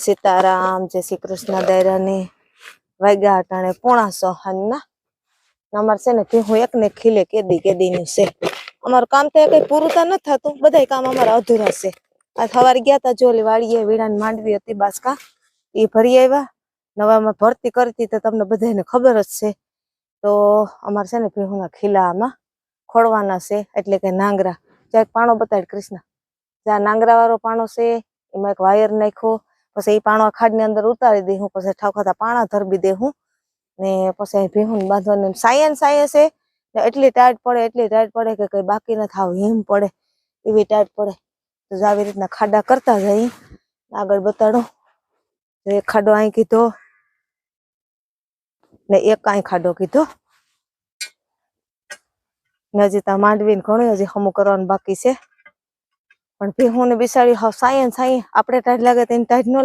સીતારામ, જય શ્રી કૃષ્ણ દૈરાની, વાગ્યા અટાણે પોણા સો હાંજના અમારે છે ને ભીહું એક ને ખીલે કેદી કેદી નું છે. અમારું કામ તો કઈ પૂરું તો નથી થતું, બધાય કામ અમારા અધૂરા છે. આ સવારે ગયા તા જોલી વાડીએ વીણાની માંડવી હતી બાસકા. એ ભરી આવ્યા. નવામાં ભરતી કરતી તો તમને બધાને ખબર જ છે. તો અમારે છે ને ભેહુના ખીલા આમાં ખોડવાના છે, એટલે કે નાંગરા. જ્યાં એક પાણો બતાડ કૃષ્ણ. જ્યાં નાંગરા વાળો પાણો છે, એમાં એક વાયર નાખ્યો પછી એ પાણો ખાડની અંદર ઉતારી દે હું, પછી ઠાકોતા પાણા ધરબી દે હું. ને પછી ભીહું બાંધવાનું સાયન સાય છે. એટલી ટાઈટ પડે, એટલી ટાઈટ પડે કે કઈ બાકી ન થાવ, હિમ પડે, એવી ટાઈટ પડે. તો આવી રીતના ખાડા કરતા જઈ આગળ બતાડો. એક ખાડો અહીં કીધો. ને એક અહીં ખાડો કીધો. ને હજી ત્યાં માંડવીને ઘણું હજી હમું કરવાનું બાકી છે. પણ ભેહું ને બિસાડી સાયન સાયન. આપણે ટાઈટ લાગે તો એને ટાઈટ ન